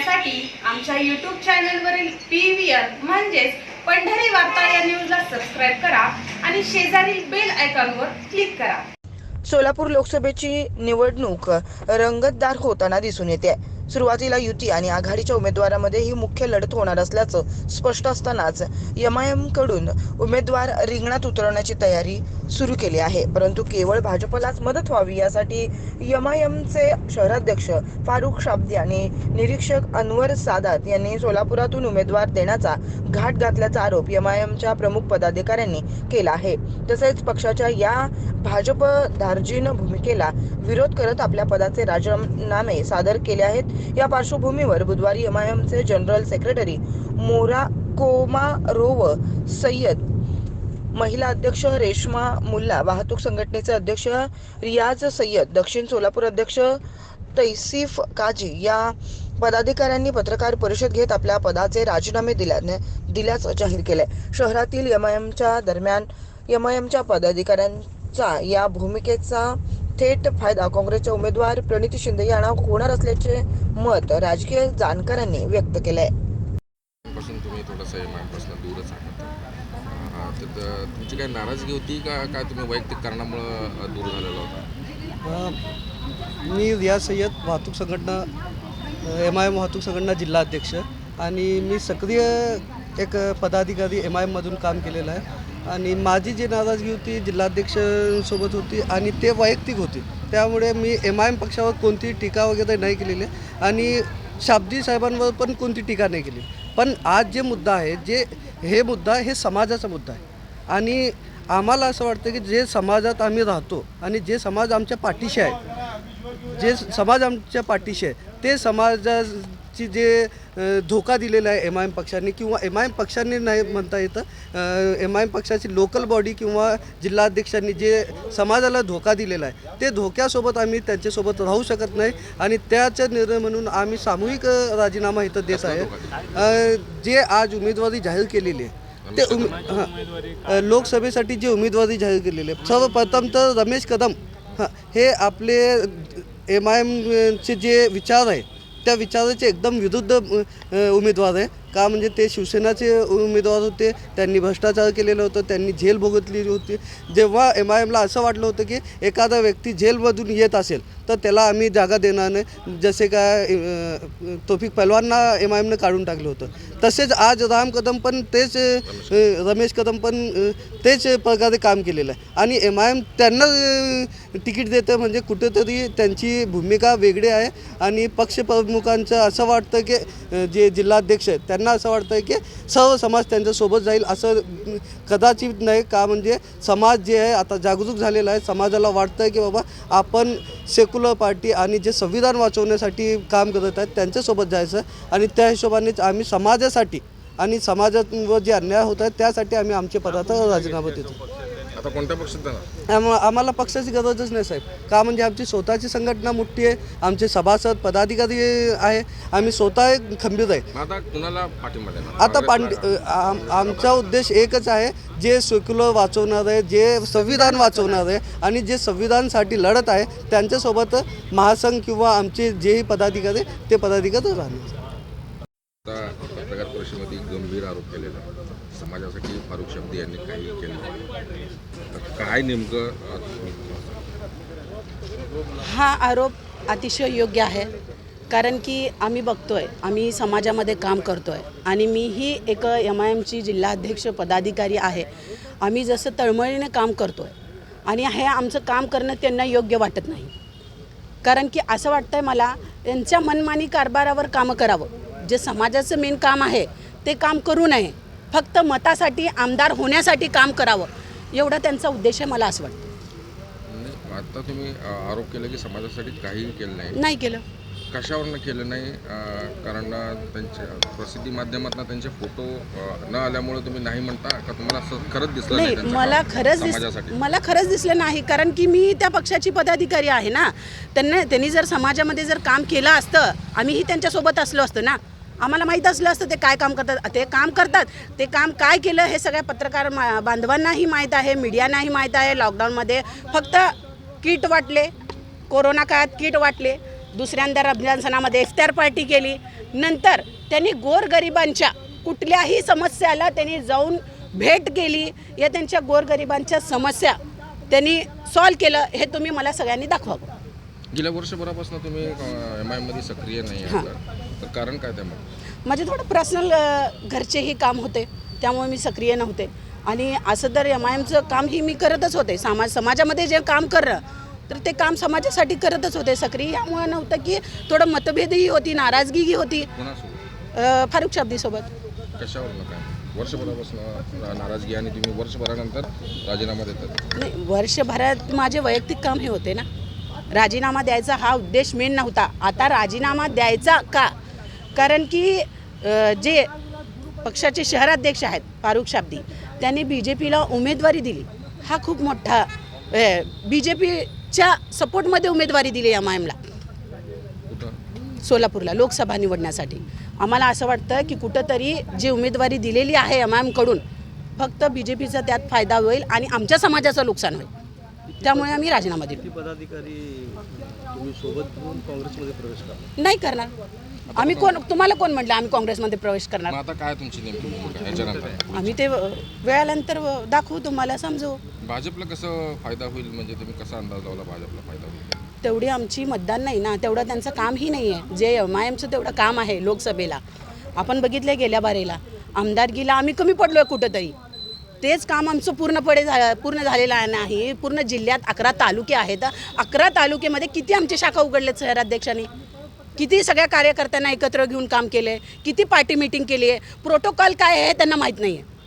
पाहण्यासाठी आमच्या यूट्यूब चॅनलवरील पी व्ही आर म्हणजेच पंढरी वार्ता या न्यूजला सबस्क्राईब करा आणि शेजारील बेल आयकॉनवर क्लिक करा. सोलापूर लोकसभेची निवडणूक रंगतदार होताना दिसून येते. सुरुवातीला युती आणि आघाडीच्या उमेदवारामध्ये ही मुख्य लढत होणार असल्याचं स्पष्ट असतानाच एमकडून उमेदवार रिंगणात उतरवण्याची तयारी सुरू केली आहे. परंतु केवळ भाजपलाच मदत व्हावी यासाठी चे शहराध्यक्ष फारुख शाब्दी आणि निरीक्षक अनवर सादात यांनी सोलापुरातून उमेदवार देण्याचा घाट घातल्याचा आरोप एमआयएमच्या प्रमुख पदाधिकाऱ्यांनी केला आहे. तसेच पक्षाच्या या भाजप धार्जीन भूमिकेला विरोध करत आपल्या पदाचे राजीनामे सादर केले आहेत. या पार्श्वभूमीवर बुधवारी एमआयएमचे जनरल सेक्रेटरी मोरा कोमारोव सय्यद महिला अध्यक्ष रेश्मा मुल्ला वाहतूक संघटनेचे अध्यक्ष रियाज सय्यद दक्षिण सोलापूर अध्यक्ष तैसीफ काजी या पदाधिकाऱ्यांनी पत्रकार परिषद घेत आपल्या पदाचे राजीनामे दिल्याने दिल्याचं जाहीर केलंय. शहरातील एमआयएमच्या दरम्यान एमआयएमच्या पदाधिकाऱ्यांचा या भूमिकेचा थेट फायदा. काँग्रेसचे उमेदवार प्रणिती शिंदे यांना होणार असल्याचे मत राजकीय जाणकारांनी व्यक्त केलंय. पासून तुम्ही थोडंसं एम आयपासून दूरच आहात. अं, तर त- तुमची काही नाराजगी होती का काय तुम्ही वैयक्तिक कारणामुळं दूर झालेला होता? मी रियाज सय्यद वाहतूक संघटना एम आय एम वाहतूक संघटना जिल्हा अध्यक्ष आणि मी सक्रिय एक पदाधिकारी एम आय एममधून काम केलेलं आहे. आणि माझी जी नाराजगी होती जिल्हाध्यक्षांसोबत होती आणि ते वैयक्तिक होती. त्यामुळे मी एम आय एम पक्षावर कोणती टीका वगैरे नाही केलेली आहे आणि शाब्दी साहेबांवर पण कोणती टीका नाही केली. पण आज जे मुद्दा आहे जे हे मुद्दा हे समाजाचा मुद्दा आहे. आणि आम्हाला असं वाटतं की जे समाजात आम्ही राहतो आणि जे समाज आमच्या पाठीशी आहे जे समाज आमच्या पाठीशी आहे ते समाजा पक्षाची जे धोका दिलेला आहे एम आय एम पक्षाने किंवा एम आय एम पक्षांनी नाही म्हणता येतं एम आय एम पक्षाची लोकल बॉडी किंवा जिल्हाध्यक्षांनी जे समाजाला धोका दिलेला आहे ते धोक्यासोबत आम्ही त्यांच्यासोबत राहू शकत नाही आणि त्याचा निर्णय म्हणून आम्ही सामूहिक राजीनामा इथं देत आहे. जे आज उमेदवारी जाहीर केलेली आहे ते उमे हां लोकसभेसाठी जे उमेदवारी जाहीर केलेली आहे सर्वप्रथम तर रमेश कदम हां हे आपले एम आय एमचे जे विचार आहे त्या विचाराचे एकदम विरुद्ध उमेदवार आहे. का म्हणजे ते शिवसेनाचे उमेदवार होते त्यांनी भ्रष्टाचार केलेलं होतं त्यांनी झेल भोगतलेली होती. जेव्हा एम आय एमला असं वाटलं होतं की एखादा व्यक्ती जेलमधून येत असेल तर त्याला आम्ही जागा देणार नाही. जसे काय तोफिक पहलवानना एम आय एमनं काढून टाकलं होतं. तसेच आज राम कदम पण तेच रमेश कदम पण तेच प्रकारे काम केलेलं आहे. आणि एम आय एम त्यांना तिकीट देतं म्हणजे कुठेतरी त्यांची भूमिका वेगळी आहे. आणि पक्षप्रमुखांचं असं वाटतं की जे जिल्हाध्यक्ष आहेत त्यांना असं वाटतं की सर्व समाज त्यांच्यासोबत जाईल असं कदाचित नाही का म्हणजे समाज जे आहे आता जागरूक झालेला आहे. समाजाला वाटतं की बाबा आपण सेक्युलर पार्टी आणि जे संविधान वाचवण्यासाठी काम करत आहेत त्यांच्यासोबत जायचं. आणि त्या हिशोबानेच आम्ही समाजासाठी आणि समाजावर जे अन्याय होत आहेत त्यासाठी आम्ही आमचे पदार्थ राजीनामा देतो आता कोणत्या पक्षात जाणार? आम- आम्हाला पक्षाची गरजच नाही साहेब. का म्हणजे आमची स्वतःची संघटना मोठी आहे आमचे सभासद पदाधिकारी आहे आम्ही स्वतः एक खंबीर आहे. मग आता कुणाला पाठिंबा देणार? आता पांड आम आमचा उद्देश एकच आहे जे सेक्युलर वाचवणार आहे जे संविधान वाचवणार आहे आणि जे संविधानसाठी लढत आहे त्यांच्यासोबत महासंघ किंवा आमचे जेही पदाधिकारी ते पदाधिकारी राहणार. आता पत्रकार परिषदेमध्ये गंभीर आरोप केलेला. समाजासाठी फारुख शब्दी यांनी काही केलं काय नेमकं? हा आरोप अतिशय योग्य आहे. कारण की आम्ही बघतोय आम्ही समाजामध्ये काम करतोय आणि मीही एक एम आय एमची जिल्हाध्यक्ष पदाधिकारी आहे. आम्ही जसं तळमळीने काम करतोय आणि हे आमचं काम करणं त्यांना योग्य वाटत नाही. कारण की असं वाटतंय मला त्यांच्या मनमानी कारभारावर कामं करावं. जे समाजाचं मेन काम आहे ते काम करू नये. फक्त मतासाठी आमदार होण्यासाठी काम करावं. एवढा त्यांचा उद्देश आहे मला असं वाटतं. नाही, आता तुम्ही आरोप केला की समाजासाठी काहीही केलं नाही. नाही केलं. कशावरनं केलं नाही? कारण त्यांच्या प्रसिद्धी माध्यमातून त्यांचे फोटो न आल्यामुळे तुम्ही नाही म्हणता? का तुम्हाला खरंच दिसलं नाही मला खरंच दिस मला खरंच दिसलं नाही कारण की मी त्या पक्षाची पदाधिकारी आहे ना. त्यांना त्यांनी जर समाजामध्ये जर काम केलं असतं आम्हीही त्यांच्यासोबत असलो असतो ना. आम्हाला माहीत असलं असतं ते काय काम करतात ते काम करतात. ते काम काय केलं हे सगळ्या पत्रकार मा- बांधवांनाही माहीत आहे मीडियांनाही माहीत आहे. लॉकडाऊनमध्ये फक्त किट वाटले कोरोना काळात किट वाटले. दुसऱ्यांदा रमजान सणामध्ये इफ्तार पार्टी केली. नंतर त्यांनी गोरगरिबांच्या कुठल्याही समस्याला त्यांनी जाऊन भेट केली. या त्यांच्या गोरगरिबांच्या समस्या त्यांनी सॉल्व केलं हे तुम्ही मला सगळ्यांनी दाखवावं गेल्या वर्षभरापासून तुम्ही एम आयमध्ये सक्रिय नाही हां. कारण काय त्यामुळे? माझे थोडं पर्सनल घरचेही काम होते त्यामुळे मी सक्रिय नव्हते. आणि असं तर एम आय एमचं काम ही मी करतच होते. समाज समाजामध्ये जे काम करलं तर ते काम समाजासाठी करतच होते सक्रिय. यामुळे नव्हतं की थोडं मतभेदही होती नाराजगीही होती. फारुख शाब्दीसोबत. कशावर काय? वर्षभरापासून नाराजगी आणि तुम्ही वर्षभरानंतर राजीनामा देतात. नाही वर्षभरात माझे वैयक्तिक काम हे होते ना. राजीनामा द्यायचा हा उद्देश मेन नव्हता. आता राजीनामा द्यायचा का? कारण की जे पक्षाचे शहराध्यक्ष आहेत फारुख शाब्दी त्यांनी बी जे पीला उमेदवारी दिली. हा खूप मोठा बी जे पीच्या सपोर्टमध्ये उमेदवारी दिली एम आय एमला सोलापूरला लोकसभा निवडण्यासाठी. आम्हाला असं वाटतं की कुठंतरी जी उमेदवारी दिलेली आहे एम आय एमकडून फक्त बी जे पीचा त्यात फायदा होईल आणि आमच्या समाजाचं नुकसान होईल. त्यामुळे आम्ही राजीनामा दिलो. पदाधिकारी नाही करणार. आम्ही कोण तुम्हाला कोण म्हटलं? आम्ही काँग्रेसमध्ये प्रवेश करणार. आता काय तुमची नेमकी आम्ही ते वेळानंतर दाखवू तुम्हाला समजू. भाजपला कसं फायदा होईल? म्हणजे तुम्ही कसा अंदाज लावला भाजपला फायदा होईल? तेवढी आमची मतदान नाही ना. तेवढं त्यांचं कामही नाही आहे जे एम आय एमचं तेवढं काम आहे लोकसभेला. आपण बघितलं गेल्या बारेला. आमदारकीला आम्ही कमी पडलो आहे कुठंतरी. तेच काम आमचं पूर्णपणे झा पूर्ण झालेलं आहे. नाही पूर्ण जिल्ह्यात अकरा तालुके आहेत. अकरा तालुक्यामध्ये किती आमचे शाखा उघडलेत शहराध्यक्षांनी? किती सगळ्या कार्यकर्त्यांना एकत्र घेऊन काम केलं आहे किती पार्टी मिटिंग केली आहे प्रोटोकॉल काय आहे त्यांना माहीत नाही आहे